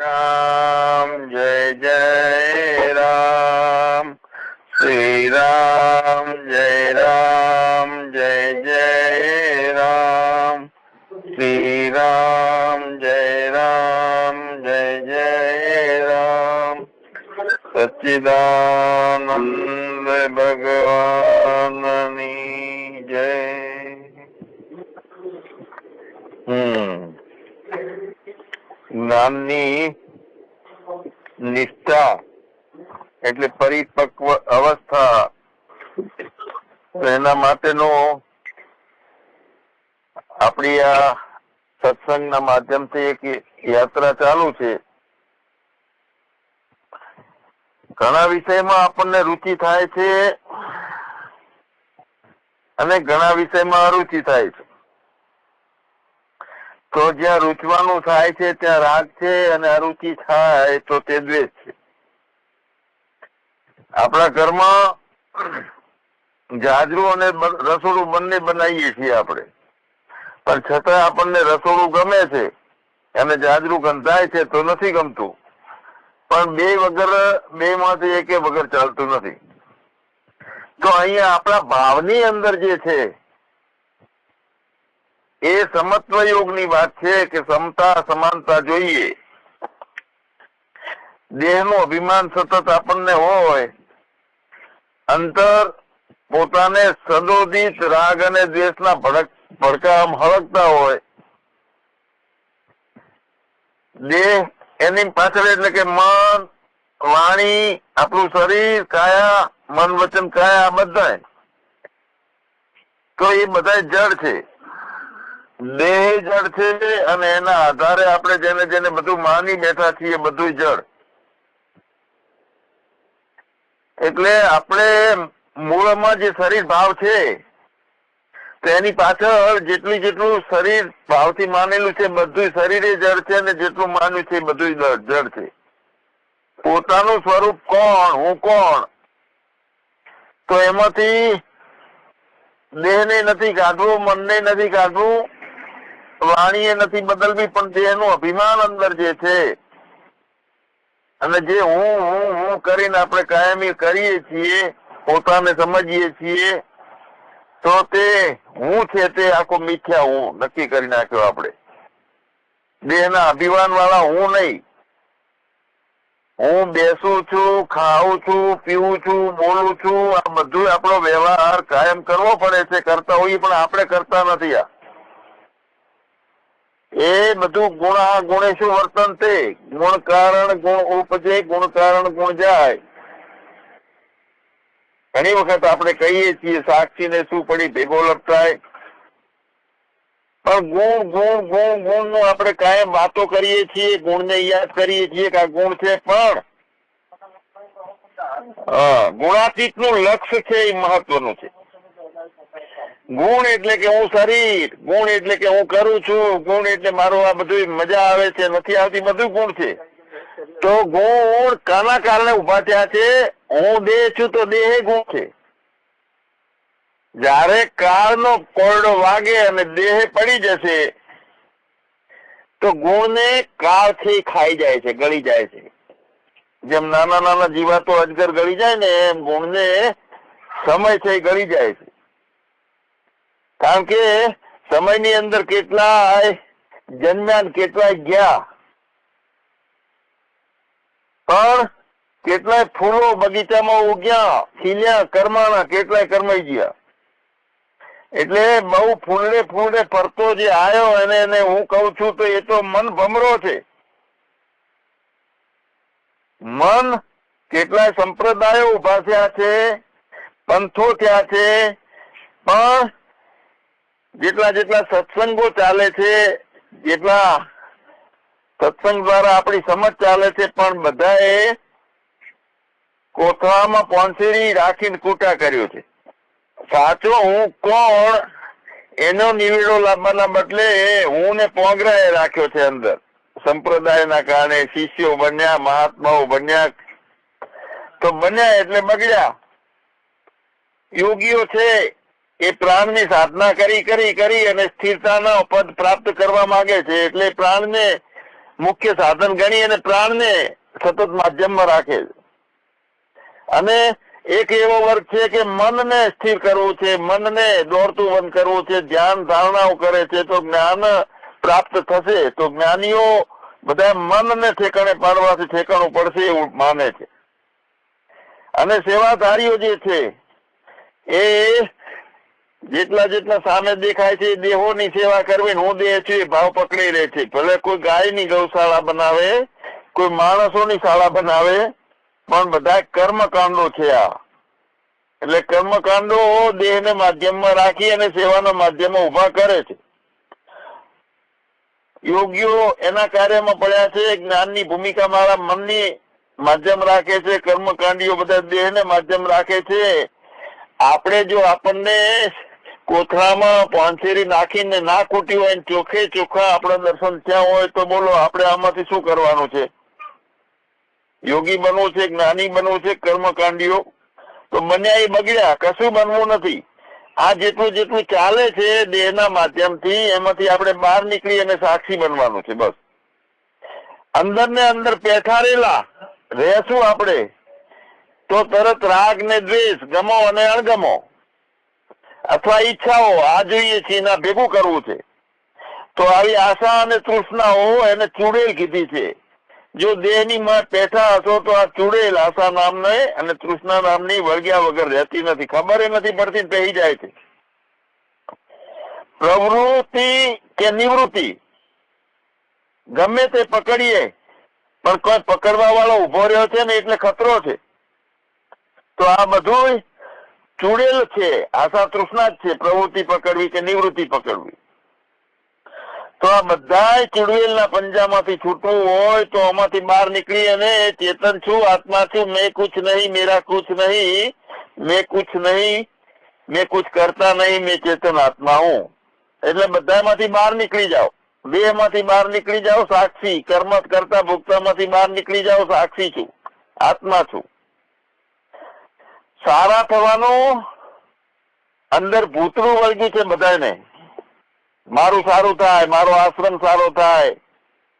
Uh, આપણી આ સત્સંગના માધ્યમથી એક યાત્રા ચાલુ છે. ઘણા વિષયમાં આપણને રુચિ થાય છે અને ઘણા વિષયમાં અરુચિ થાય છે. તો જ્યાં રૂચવાનું થાય છે, ત્યાં રાગ છે અને અરુચિ થાય તો તે દ્વેષ છે. આપણા ઘરમાં જાજરું અને રસોડું બંને બનાવીએ છીએ આપણે. પણ છતાં આપણને રસોડું ગમે છે અને જાજરું ગંધાય છે તો નથી ગમતું. પણ બે વગર બે માંથી એકે વગર ચાલતું નથી. તો અહીંયા આપણા ભાવની અંદર જે છે, એ સમત્વ યોગની વાત છે કે સમતા, સમાનતા જોઈએ. દેહનું અભિમાન સતત આપણને હોય, અંતર પોતાને સદોદિત રાગ અને દ્વેષના ભડક ભડકામ હળગતા હોય. દેહ એની પાછળ એટલે કે મન, વાણી, આપણું શરીર, કાયા, મન વચન, કાયા બધા તો એ બધા જડ છે. દેહ જડ છે અને એના આધારે આપણે જેને જેને બધું માની બેઠા છીએ બધું જડ. એટલે આપણે મૂળમાં જે શરીર ભાવ છે તો એની પાછળ જેટલું જેટલું શરીર ભાવથી માનેલું છે બધું શરીરે જડ છે અને જેટલું માન્યું છે બધું જડ છે. પોતાનું સ્વરૂપ કોણ? હું કોણ? તો એમાંથી દેહને નથી કાઢવું, મનને નથી કાઢવું, વાણીએ નથી બદલવી, પણ દેહનું અભિમાન અંદર જે છે અને જે હું હું હું કરીને આપણે કાયમી કરીએ છીએ, પોતાને સમજીએ છીએ તો તે હું છે તે આખો મિથ્યા હું નક્કી કરી નાખ્યો આપણે. દેહના અભિમાન વાળા હું નહીં. હું બેસું છું, ખાઉં છું, પીવું છું, બોલું છું, આ બધું આપણો વ્યવહાર કાયમ કરવો પડે છે, કરતા હોઈએ પણ આપણે કરતા નથી આ. એ બધું ગુણા ગુણેશું વર્તન તે. ગુણ કારણ, ગુણ ઉપજે, ગુણ કારણ ગુણ જાય. ઘણી વખત આપણે કહીએ છીએ, સાક્ષીને શું પડી, ભેગો લપટાય. પણ ગુણ ગુણ ગુણ ગુણનું આપણે કાયમ વાતો કરીએ છીએ, ગુણને યાદ કરીએ છીએ કે આ ગુણ છે પણ. ગુણાતીતનું લક્ષ્ય છે એ મહત્વનું છે. ગુણ એટલે કે હું શરીર, ગુણ એટલે કે હું કરું છું, ગુણ એટલે મારું આ બધું મજા આવે છે, નથી આવતી, બધું ગુણ છે. તો ગુણ કાના કારણે ઊભા થયા છે? હું દેહ છું તો દેહ ગુણ છે જયારે કાળ નો કોરડો વાગે અને દેહ પડી જશે, તો કાળથી ખાઈ જાય છે, ગળી જાય છે. જેમ નાના નાના જીવાતો અજગર ગળી જાય ને, એમ ગુણ ને સમય છે ગળી જાય છે. કારણ કે સમયની અંદર કેટલાય જન્મ્યા કેટલાય ગયા. પણ કેટલાય ફૂલો બગીચામાં ઉગ્યા, ખીલ્યા, કરમાણા, કેટલાય કરમાઈ ગયા. એટલે બહુ ફૂલડે ફૂલડે ફરતો જે આવ્યો અને એને હું કઉ છું તો એ તો મન ભમરો છે. મન કેટલાય સંપ્રદાયો ઊભા થયા છે, પંથો થયા છે, પણ જેટલા જેટલા સત્સંગો ચાલે છે, જેટલા સત્સંગ દ્વારા આપણી સમજ ચાલે છે, પણ બધાએ કોથળામાં પોંસેરી રાખીને કૂટા કર્યો છે. સાચો હું કોણ, એનો નિવેડો લાવવાના બદલે હું ને પોગરાએ રાખ્યો છે અંદર. સંપ્રદાયના કારણે શિષ્યો બન્યા, મહાત્માઓ બન્યા. તો બન્યા એટલે બગડ્યા. યોગીઓ છે એ પ્રાણની સાધના કરી કરી કરી અને સ્થિરતાનો પદ પ્રાપ્ત કરવા માંગે છે એટલે પ્રાણને મુખ્ય સાધન ગણી અને પ્રાણને સતત માધ્યમમાં રાખે છે. અને એક એવો વર્ગ છે કે મનને સ્થિર કરવું છે, મનને દોડતું બંધ કરવું છે, ધ્યાન ધારણાઓ કરે છે, તો જ્ઞાન પ્રાપ્ત થશે. તો જ્ઞાનીઓ બધા મનને ઠેકાણે પાડવાથી ઠેકાણું પડશે એવું માને છે. અને સેવાધારીઓ જે છે, એ જેટલા જેટલા સામે દેખાય છે દેહોની સેવા કરવી હું દેહ છું, એ ભાવ પકડી રહે છે. ભલે કોઈ ગાયની ગૌશાળા બનાવે, કોઈ માણસોની શાળા બનાવે પણ બધા કર્મકાંડો છે આ. એટલે કર્મકાંડો દેહને માધ્યમમાં રાખી અને સેવાના માધ્યમમાં ઊભા કરે છે. યોગીઓ એના કાર્યમાં પડ્યા છે, જ્ઞાનની ભૂમિકા મારા મનની માધ્યમ રાખે છે, કર્મકાંડીઓ બધા દેહને માધ્યમ રાખે છે. આપણે જો આપણને કોથળામાં પાંચેરી નાખીને ના ખૂટી હોય ને ચોખ્ખે ચોખ્ખા આપણા દર્શન થયા હોય તો બોલો, આપણે આમાંથી શું કરવાનું છે? યોગી બનવું છે, જ્ઞાની બનવું છે, કર્મકાંડીઓ. તો બન્યા એ બગડ્યા, કશું બનવું નથી. આ જેટલું જેટલું ચાલે છે દેહના માધ્યમથી, એમાંથી આપણે બહાર નીકળી અને સાક્ષી બનવાનું છે, બસ. અંદર ને અંદર પેઠારેલા, રહેશું આપણે. તો તરત રાગ ને દ્વેષ, ગમો અને અણગમો. અથવા ઈચ્છાઓ, આ જોઈએ છે એના ભેગું કરવું છે. તો આવી આશા અને તૃષ્ણાઓ એને ચૂડેલ કીધી છે. જો દેહની માં પેઠા હશો તો આ ચૂડેલ આશા નામને અને તૃષ્ણા નામની વળગ્યા વગર રહેતી નથી. ખબર નથી પડતી પહેરી જાય છે. પ્રવૃત્તિ કે નિવૃત્તિ? ગમે તે પકડીએ, પણ કોઈ પકડવા વાળો ઊભો રહ્યો છે ને એટલે ખતરો છે. તો આ બધું ચૂડેલ છે, આશા તૃષ્ણા જ છે, પ્રવૃત્તિ પકડવી કે નિવૃત્તિ પકડવી? તો આ બધા ચુડવેલના પંજામાંથી છૂટવું હોય તો આમાંથી બહાર નીકળી અને ચેતન છું, આત્મા છું, મેં કુછ નહીં, મેરા કુછ નહીં, મેં કુછ નહીં, મેં કુછ કરતા નહીં, મેં ચેતન આત્મા હું. એટલે બધામાંથી બહાર નીકળી જાઓ. દેહમાંથી બહાર નીકળી જાઓ, સાક્ષી. કર્મ કરતા ભોગતામાંથી બહાર નીકળી જાઓ, સાક્ષી છું, આત્મા છું. સારા થવાનું અંદર ભૂતરું વળગ્યું છે બધાને મારું સારું થાય, મારો આશ્રમ સારો થાય,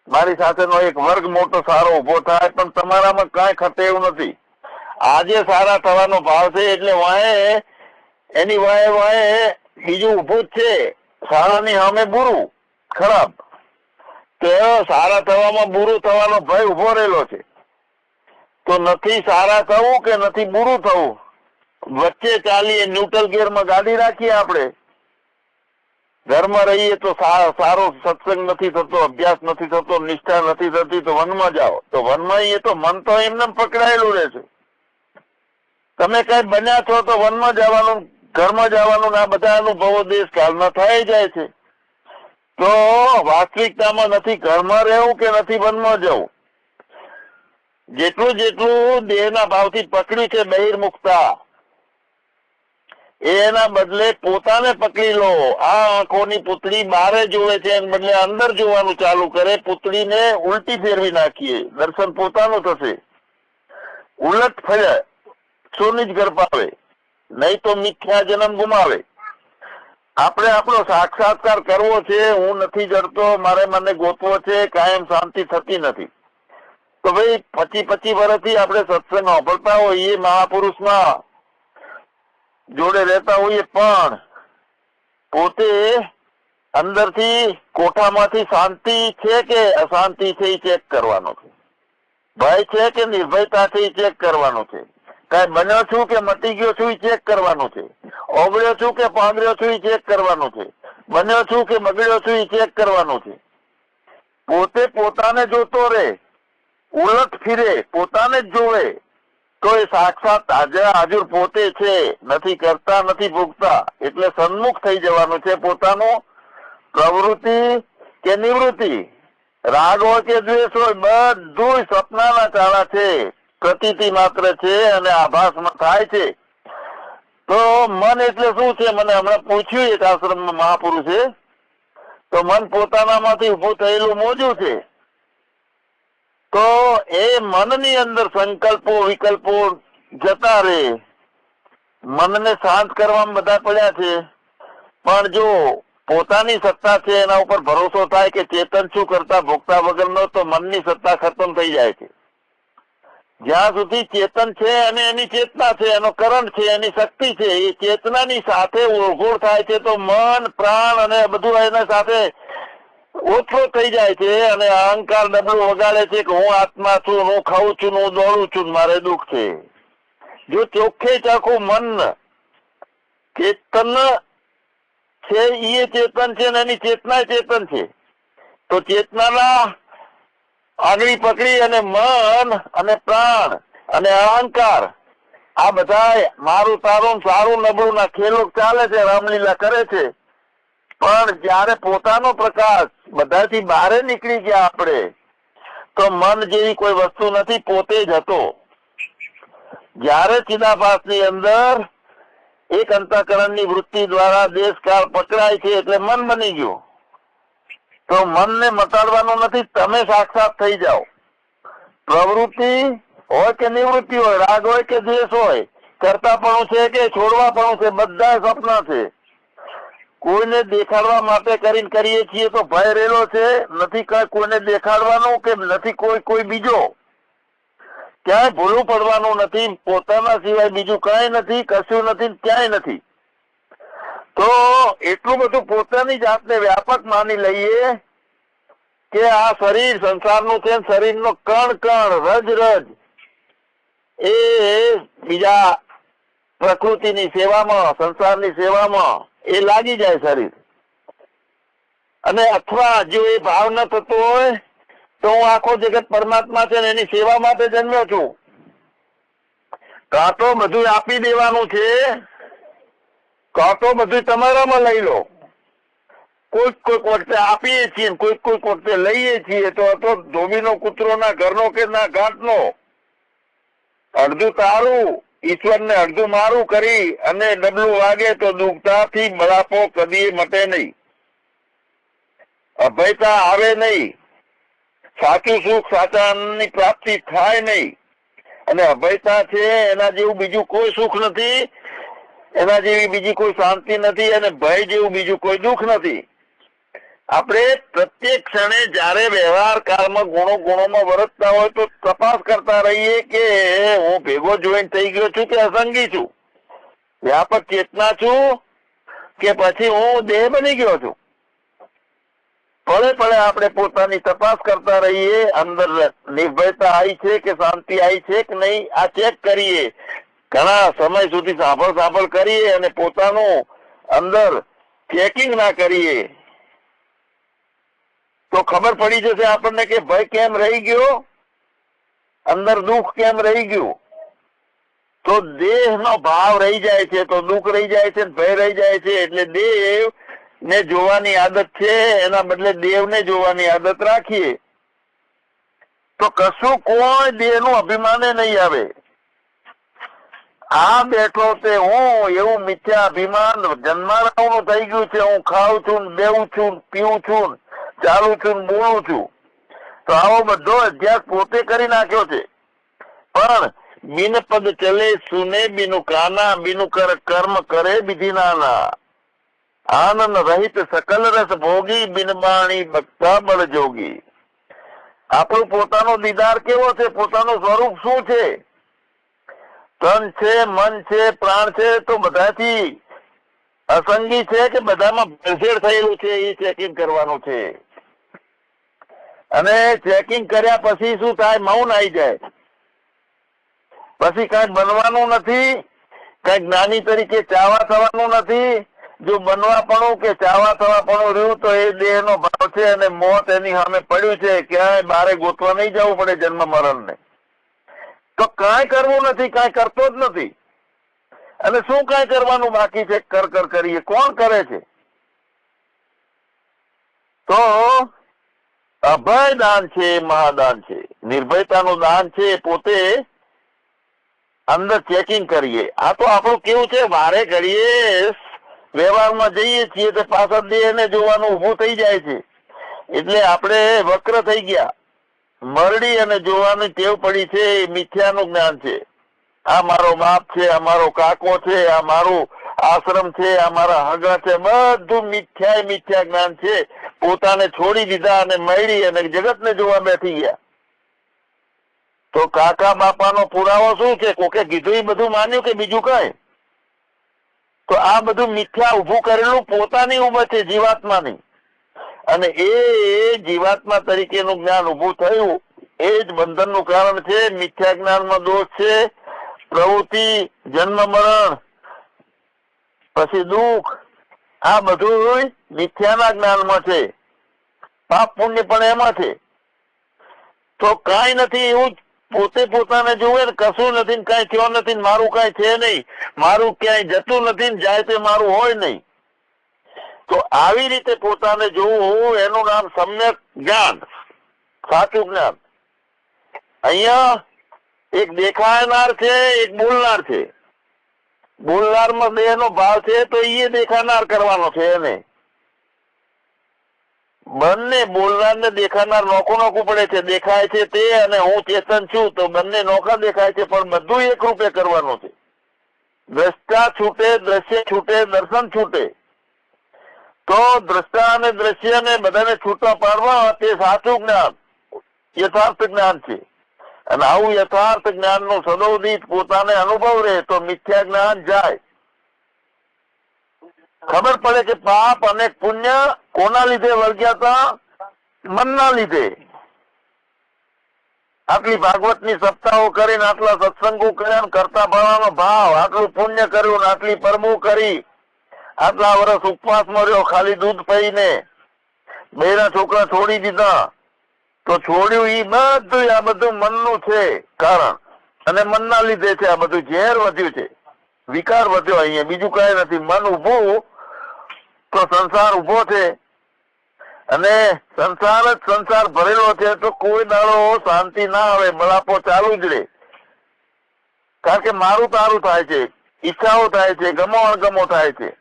મારી સાથેનો એક વર્ગ મોટો સારો ઊભો થાય, પણ તમારામાં કાંઈ ખતે એવું નથી. આજે સારા થવાનો ભાવ છે એટલે વાંહે, એની વાંહે વાંહે બીજું ઉભું જ છે. સારાની સામે બુરું, ખરાબ. તો સારા થવામાં બુરું થવાનો ભય ઊભો રહેલો છે. તો નથી સારા થવું કે નથી બુરું થવું? વચ્ચે ચાલીએ ન્યુટ્રલ ગેરમાં ગાડી રાખીએ આપણે. ઘરમાં રહીએ તો સારો સત્સંગ નથી થતો, અભ્યાસ નથી થતો, નિષ્ઠા નથી થતી, તો વનમાં જાઓ. તો વનમાં એ તો મન તો એમને પકડાયેલું રહે છે. તમે કઈ બન્યા છો તો વનમાં જવાનું, ઘરમાં જવાનું આ બધા અનુભવો દેશ કાળમાં થઈ જાય છે. તો વાસ્તવિકતામાં નથી ઘરમાં રહેવું કે નથી વનમાં જવું? જેટલું જેટલું દેહના ભાવથી પકડ્યું છે બહિર્મુખતા એના બદલે પોતાને પકડી લો. આ આંખોની પુતળી બારે જોવે છે, એને બદલે અંદર જોવાનું ચાલુ કરે. પુતળીને ઉલટી ફેરવી નાખીએ. દર્શન પોતાનું થશે. ઉલટ ફરે સોની જ ગરપાવે નહીં તો મિથ્યા જન્મ ગુમાવે. આપણે આપણો સાક્ષાત્કાર કરવો છે, હું નથી જડતો, મારે મને ગોતવો છે, કાયમ શાંતિ થતી નથી. તો ભાઈ, પચી પચી વર્ષથી આપણે સત્સંગ સાંભળતા હોઈએ મહાપુરુષમાં. જોડે રહેતા હોઈએ પણ પોતે અંદરથી કોઠામાંથી શાંતિ છે કે અશાંતિ છે એ ચેક કરવાનો છે? ભય છે કે નિર્ભયતાથી ચેક કરવાનો છે? કઈ બન્યો છું કે મટી ગયો છું એ ચેક કરવાનું છે? ઓગળ્યો છું કે પાંદર્યો છું એ ચેક કરવાનું છે? બન્યો છું કે બગડ્યો છું એ ચેક કરવાનું છે? પોતે પોતાને જોતો રે ઉલટ ફીરે, પોતાને જ જોવે. એ સાક્ષાત હાજર હાજર પોતે છે, નથી કરતા, નથી ભોગતા, એટલે સન્મુખ થઈ જવાનું છે પોતાનું પ્રવૃત્તિ કે નિવૃત્તિ. રાગ હોય કે દ્વેષ હોય બધું સપનાના ચાળા છે, પ્રતીતિ માત્ર છે અને આભાસમાં થાય છે. તો મન એટલે શું છે? મને હમણાં પૂછ્યું એક આશ્રમમાં મહાપુરુષે. તો મન પોતાનામાંથી ઉભું થયેલું મોજું છે. તો એ મનની અંદર સંકલ્પો, વિકલ્પો જતા રહે મનને શાંત કરવામાં બધા પડ્યા છે. પણ જો પોતાની સત્તા છે એના ઉપર ભરોસો થાય કે ચેતન શું કરતા ભોગતા વગરનો, તો મનની સત્તા ખતમ થઈ જાય છે. જ્યાં સુધી ચેતન છે અને એની ચેતના છે, એનો કરંટ છે, એની શક્તિ છે, એ ચેતનાની સાથે ઓળઘોળ થાય છે, તો મન, પ્રાણ અને બધું એના સાથે ઓછો થઈ જાય છે અને અહંકાર ડબલું વગાડે છે કે હું આત્મા છું, હું ખાઉં છું, હું દોડું છું મારે દુઃખ છે. જો ચોખ્ખે ચાખું મન ચેતન છે એ ચેતન છે અને એની ચેતના ચેતન છે, તો ચેતનાના આંગળી પકડી અને મન અને પ્રાણ અને અહંકાર, આ બધા મારું તારું સારું નબળું ના ખેલો ચાલે છે, રામલીલા કરે છે. પણ જ્યારે પોતાનો પ્રકાશ બધાથી બહાર નીકળી ગયા આપણે, તો મન જેવી કોઈ વસ્તુ નથી, પોતે જ હતો. જ્યારે ચિદાભાસની અંદર એક અંતઃકરણની વૃત્તિ દ્વારા દેશકાળ પકડાય છે એટલે મન બની ગયું. તો મનને મટાડવાનું નથી, તમે સાક્ષાત થઈ જાઓ. પ્રવૃત્તિ હોય કે નિવૃત્તિ હોય, રાગ હોય કે દ્વેષ હોય, કરતા પણ છે કે છોડવા પણ છે, બધા સપના છે. કોઈને દેખાડવા માટે કરીને કરીએ છીએ તો ભય રહેલો છે. નથી કોઈને દેખાડવાનું કે નથી કોઈ કોઈ બીજો. ક્યાંય ભૂલું પડવાનું નથી. પોતાના સિવાય બીજું કઈ નથી, કશું નથી ક્યાંય નથી. તો એટલું બધું પોતાની જાતને વ્યાપક માની લઈએ કે આ શરીર સંસારનું છે શરીરનો કણ કણ, રજ રજ એ બીજા પ્રકૃતિની સેવામાં, સંસારની સેવામાં એ લાગી જાય શરીર. અને અથવા જો એ ભાવ ન થતો હોય, તો હું આખો જગત પરમાત્મા છે એની સેવા માટે જન્મ્યો છું. કાં તો બધું આપી દેવાનું છે. કાં બધું તમારામાં લઈ લો. કોઈક કોઈક વખતે આપીએ છીએ કોઈક કોઈક વખતે લઈએ છીએ, તો તો ધોબીનો કૂતરોના ઘરનો કે ના ઘાટનો? અડધું તારું. ઈશ્વરને અડધું મારું કરી અને ડબલું વાગે તો દુઃખતાથી બળાપો કદી મટે નહીં. અભયતા આવે નહીં. સાચું સુખ સાચા આનંદની પ્રાપ્તિ થાય નહીં. અને અભયતા છે એના જેવું બીજું કોઈ સુખ નથી. એના જેવી બીજી કોઈ શાંતિ નથી અને ભય જેવું બીજું કોઈ દુઃખ નથી. આપણે પ્રત્યેક ક્ષણે જ્યારે વ્યવહાર કાળમાં ગુણો ગુણોમાં વરતતા હોય તો તપાસ કરતા રહીએ કે, હું ભેગો જોઈન્ટ થઈ ગયો છું કે અસંગી છું? વ્યાપક ચેતના છું કે પછી હું દેહ બની ગયો છું? પળે પળે આપણે પોતાની તપાસ કરતા રહીએ, અંદર નિર્ભયતા આવી છે કે શાંતિ આવી છે કે નહીં, આ ચેક કરીએ. ઘણા સમય સુધી સાંભળ સાંભળ કરીએ અને પોતાનું અંદર ચેકિંગ ના કરીએ. તો ખબર પડી જશે આપણને કે ભય કેમ રહી ગયો? અંદર દુઃખ કેમ રહી ગયું? તો દેહ નો ભાવ રહી જાય છે, તો દુઃખ રહી જાય છે ભય રહી જાય છે, એટલે દેવ ને જોવાની આદત છે, એના બદલે દેવને જોવાની આદત રાખીએ. તો કશું કોઈ દેહનું અભિમાને નહીં આવે. આ બેઠો તે હું એવું મિથ્યા અભિમાન જન્મારાઓનું થઈ ગયું છે, હું ખાઉં છું બેવું છું પીવું છું ચાલું છું બોલું છું તો આવો બધો અભ્યાસ પોતે કરી નાખ્યો છે. પણ બિન પદ ચલે સુને બિનુ કાના, બિનુ કર કર્મ કરે વિધિ નાના. આનંદ રહિત સકલ રસ ભોગી બિન બાણી ભક્તા બળ જોગી. આપણું પોતાનો દીદાર કેવો છે? પોતાનું સ્વરૂપ શું છે? તન છે, મન છે, પ્રાણ છે, તો બધાથી અસંગી છે કે બધામાં ભેળસેળ થયેલું છે? એ ચેકિંગ કરવાનું છે. અને ચેકિંગ કર્યા પછી શું થાય? મૌન આવી જાય. પછી કઈ બનવાનું નથી કઈ જ્ઞાની તરીકે ચાવા થવાનું નથી. જો બનવા પણ કે ચાવા થવા પણ રહ્યું તો એ દેહ નો ભાવ છે અને મોત એની સામે પડ્યું છે. ક્યાંય બારે ગોતવા નહીં જવું પડે જન્મ મરણ ને તો કાંઈ કરવું નથી, કાંઈ કરતો જ નથી. અને શું કાંઈ કરવાનું બાકી છે? કર કર, કરીએ. કોણ કરે છે? તો અભય દાન છે એ મહાદાન છે. નિર્ભયતાનું દાન છે, પોતે અંદર ચેકિંગ કરીએ. આ તો આપણું કેવું છે, વારે ઘડીએ વ્યવહારમાં જઈએ છીએ તો પાછળ દેહને જોવાનું ઊભું થઈ જાય છે. એટલે આપણે વક્ર થઈ ગયા. મરડી અને જોવાની ટેવ પડી છે, એ મિથ્યાનું જ્ઞાન છે. આ મારો બાપ છે, આ મારો કાકો છે, આ મારું આશ્રમ છે આ હગા છે, બધું મિથ્યા મિથ્યા જ્ઞાન છે. પોતાને છોડી દીધા અને મળી અને જગતને જોવા બેઠી ગયા. તો કાકા બાપાનો પુરાવો શું છે? કોકે કીધું બધું માન્યું કે બીજું કઈ? તો આ બધું મિથ્યા ઉભું કરેલું પોતાની ઉંમર છે, જીવાત્માની. અને એ જીવાત્મા તરીકેનું જ્ઞાન ઉભું થયું. એ જ બંધનનું કારણ છે મિથ્યા જ્ઞાનમાં દોષ છે. પ્રવૃત્તિ, જન્મ મરણ પછી દુઃખ, આ બધું મિથ્યાના જ્ઞાનમાં છે. પાપ પુણ્ય પણ એમાં છે તો કાંઈ નથી, એવું પોતે પોતાને જુએ ને કશું નથી કઈ થયો નથી મારું કઈ છે નહીં. મારું ક્યાંય જતું નથી જાય તે મારું હોય નહીં. તો આવી રીતે પોતાને જોવું, એનું નામ સમ્યક જ્ઞાન, સાચું જ્ઞાન. અહીંયા એક દેખાનાર છે, એક બોલનાર છે. બોલનારમાં દેહ નો ભાવ છે તો એ દેખાનાર કરવાનો છે એને. બંને બોલનાર ને દેખાનાર નોખું નોખું પડે છે, દેખાય છે તે અને હું ચેતન છું, તો બંને નોખા દેખાય છે, પણ બધું એક રૂપે કરવાનું છે. દ્રષ્ટા છૂટે, દ્રશ્ય છૂટે, દર્શન છૂટે. તો દ્રષ્ટા અને દ્રશ્ય ને બધાને છૂટા પાડવા તે સાચું જ્ઞાન, યથાર્થ જ્ઞાન છે. અને આવું યથાર્થ જ્ઞાનનું સદોદિત પોતાને અનુભવ રહે તો મિથ્યા જ્ઞાન જાય. ખબર પડે કે પાપ અને પુણ્ય કોના લીધે વળગ્યા હતા મનના લીધે. આટલી ભાગવતની સપ્તાહો કરીને આટલા સત્સંગો કર્યા ને કરતા ભણવાનો ભાવ, આટલું પુણ્ય કર્યું ને આટલી પરમું કરી. આટલા વર્ષ ઉપવાસ મર્યો ખાલી દૂધ પીને બેના છોકરા છોડી દીધા. તો છોડ્યું એ બધું આ બધું મનનું છે કારણ. અને મનના લીધે છે આ બધું ઝેર વધ્યું છે. વિકાર વધ્યો અહીંયા. બીજું કઈ નથી. મન ઉભું તો સંસાર ઊભો છે. અને સંસાર જ સંસાર ભરેલો છે, તો કોઈ દાડો શાંતિ ના આવે. બળાપો ચાલુ જ રહે કારણ કે મારું તારું થાય છે. ઈચ્છાઓ થાય છે. ગમો અણગમો થાય છે.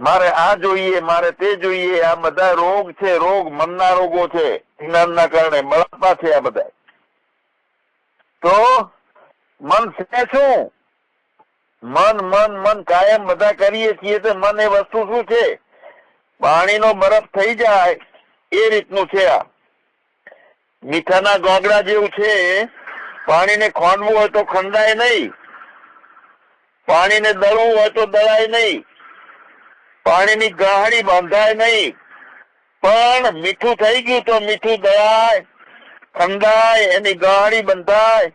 મારે આ જોઈએ, મારે તે જોઈએ. આ બધા રોગ છે, રોગ મનના રોગો છે. જ્ઞાનના કારણે બળાપા છે આ બધા. તો મન છે શું? મન મન મન કાયમ બધા કરીએ છીએ તો મન એ વસ્તુ શું છે? પાણીનો બરફ થઈ જાય એ રીતનું છે આ. મીઠાના ગોગડા જેવું છે. પાણીને ખોંડવું હોય તો ખંડાય નહીં. પાણીને દળવું હોય તો દળાય નહીં. પાણીની ગાહડી બાંધાય નહીં. પણ મીઠું થઈ ગયું તો મીઠું દળાય, ખંડાય, એની ગાહડી બંધાય.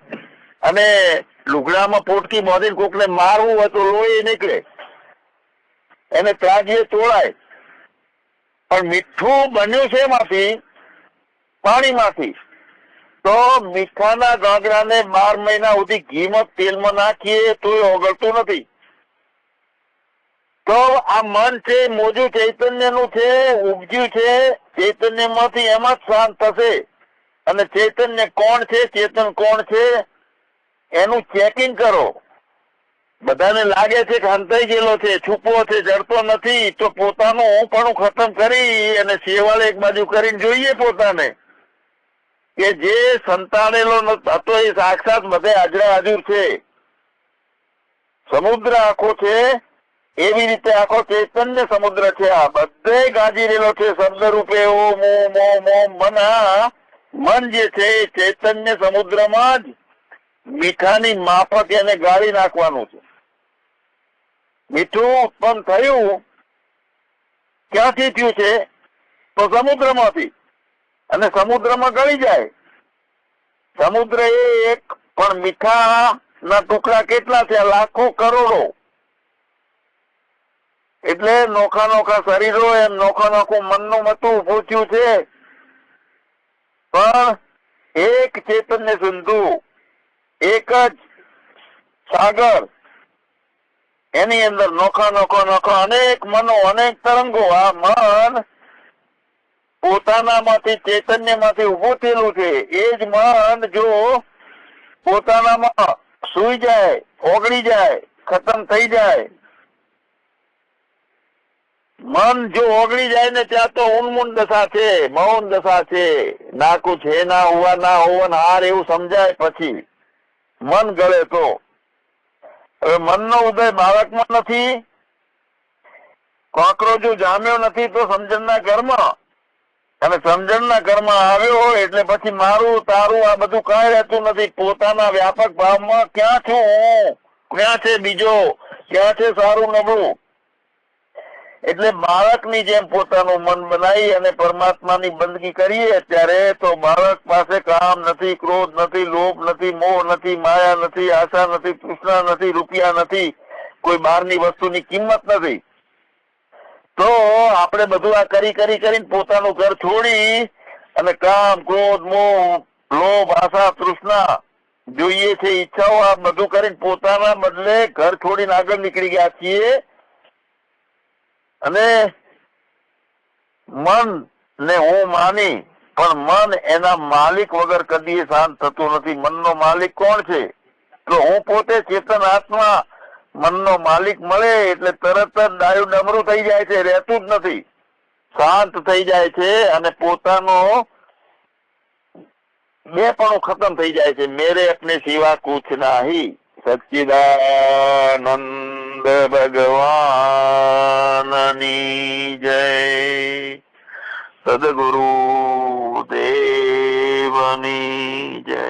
અને લુગડામાં પોટકી મોદી કોકને મારવું હોય તો લોહી નીકળે. એને ત્રાજીએ તોડાય. પણ મીઠું બન્યું છે એમાંથી પાણીમાંથી. તો મીઠાના ગાગરાને બાર મહિના સુધી ઘીમાં તેલમાં નાખીએ તો ઓગળતું નથી. તો આ મન છે, મોજું ચૈતન્યનું છે, ઉપજ્યું છે ચૈતન્યમાંથી એમાં જ શાંત થશે. અને ચૈતન્ય કોણ છે, ચેતન કોણ છે, એનું ચેકિંગ કરો. બધાને લાગે છે કે હંતાઈ ગયેલો છે, છુપો છે, જડતો નથી, તો પોતાનું હું પણ ખતમ કરી અને શેવાળે એક બાજુ કરીને જોઈએ પોતાને. કે જે સંતાડેલો હતો એ સાક્ષાત બધે હાજરા હાજર છે. સમુદ્ર આખો છે એવી રીતે આખો ચૈતન્ય સમુદ્ર છે. આ બધે ગાજી રહેલો છે. શબ્દ રૂપે મન. જે છે એ ચૈતન્ય સમુદ્રમાં જ મીઠાની માફક એને ગાળી નાખવાનું છે. મીઠું ઉત્પન્ન થયું. ક્યાંથી થયું છે? તો સમુદ્રમાંથી. અને સમુદ્રમાં ગળી જાય. સમુદ્ર એ એક પણ મીઠા ના ટુકડા કેટલા છે લાખો કરોડો. એટલે નોખા નોખા શરીરો એમ નોખા નોખું મનનું મતું ઉભું થયું છે. પણ એક ચેતન્ય સિંધુ, એક જ સાગર, એની અંદર નોખા નોખા નોખા અનેક મનો, અનેક તરંગો, આ મન પોતાનામાંથી, ચૈતન્યમાંથી ઉભું થયેલું છે. એ જ મન જો પોતાનામાં સુઈ જાય, ઓગળી જાય, ખતમ થઈ જાય મન જો ઓગળી જાય ને ત્યાં તો ઉન્મૂન દશા છે, મૌન દશા છે. નાકું હે ના હોવા ના હોવા હાર એવું સમજાય પછી. મન ગળે તો. હવે મનનો ઉદય બાળકમાં નથી. કોકરોજો જામ્યો નથી તો સમજણના કર્મ અને સમજણના કર્મ આવ્યો હોય એટલે પછી મારું, તારું આ બધું કાંઈ રહેતું નથી. પોતાના વ્યાપક ભાવમાં ક્યાં છું હું? ક્યાં છે બીજો? ક્યાં છે સારું નબળું? એટલે બાળકની જેમ પોતાનું મન બનાવી અને પરમાત્માની બંદગી કરીએ, ત્યારે તો બાળક પાસે કામ નથી, ક્રોધ નથી, લોભ નથી, મોહ નથી, માયા નથી, આશા નથી, તૃષ્ણા નથી, રૂપિયા નથી, કોઈ બહારની વસ્તુની કિંમત નથી. તો આપણે બધું આ કરી કરી, કરીને પોતાનું ઘર છોડી અને કામ, ક્રોધ, મોહ, લોભ, આશા, તૃષ્ણા જોઈએ છે, ઈચ્છાઓ આ બધું કરીને પોતાના બદલે ઘર છોડીને આગળ નીકળી ગયા છીએ. અને મન ને હું માની, પણ મન એના માલિક વગર કદી શાંત થતું નથી. મનનો માલિક કોણ છે? તો હું પોતે ચેતન આત્મા. મનનો માલિક મળે એટલે તરત જ ડાયું ડમરું થઈ જાય છે, રહેતું જ નથી. શાંત થઈ જાય છે અને પોતાનો બે પણ ખતમ થઈ જાય છે. મેરે અપને સિવા કુછ નાહી. સચ્ચિદાનંદ. ભગવાનની જય સદગુરુ દેવની જય.